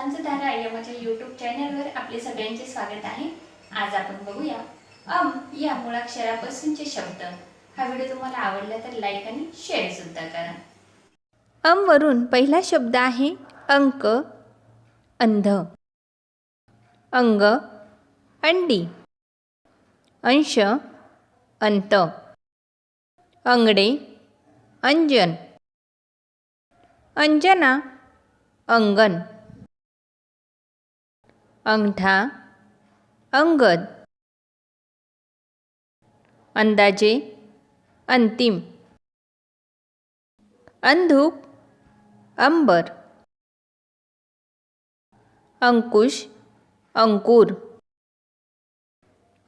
सांजधारा या माझ्या यूट्यूब चॅनलवर आपले सगळ्यांचे स्वागत आहे. आज आपण बघूया अम या मुळाक्षरापासूनचे शब्द. हा व्हिडिओ तुम्हाला आवडला तर लाईक आणि शेअर सुद्धा करा. अम वरून पहिला शब्द आहे अंक अंध. अंग अंडी. अंश अंत. अंगडे अंजन. अंजना अंगण. अंगठा अंगद अंदाजे अंतिम अंधूक अंबर अंकुश अंकुर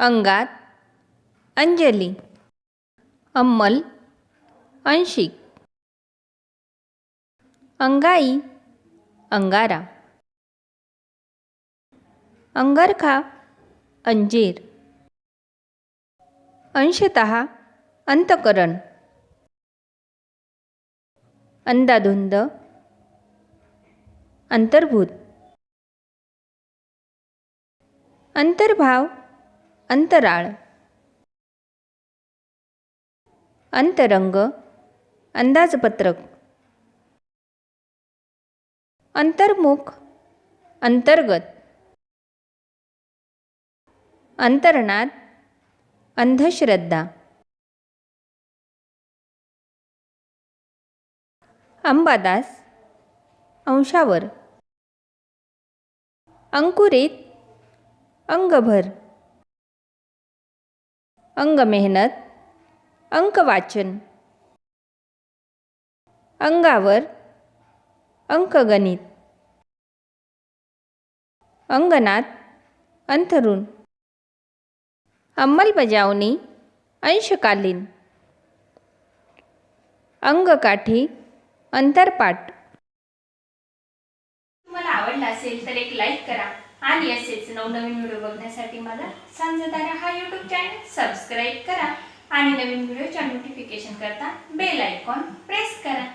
अंगात अंजली अंमल अंशिक अंगाई अंगारा. अंगरखा अंजीर. अंशतः अंतकरण. अंदाधुंद अंतर्भूत. अंतर्भाव अंतराळ. अंतरंग अंदाजपत्रक. अंतर्मुख अंतर्गत. अंतर्नाद अंधश्रद्धा. अंबादास अंशावर. अंकुरित अंगभर. अंगमेहनत अंकवाचन. अंगावर अंकगणित. अंगणात अंथरुण. अंमलबजावणी अंशकालीन अंगकाठी अंतरपाठ तुम्हाला आवडला असेल तर एक लाईक करा आणि असेच नवनवीन व्हिडिओ बघण्यासाठी मला सांजतारा हा यूट्यूब चॅनल सबस्क्राईब करा आणि नवीन व्हिडिओच्या नोटिफिकेशन करता बेल आयकॉन प्रेस करा.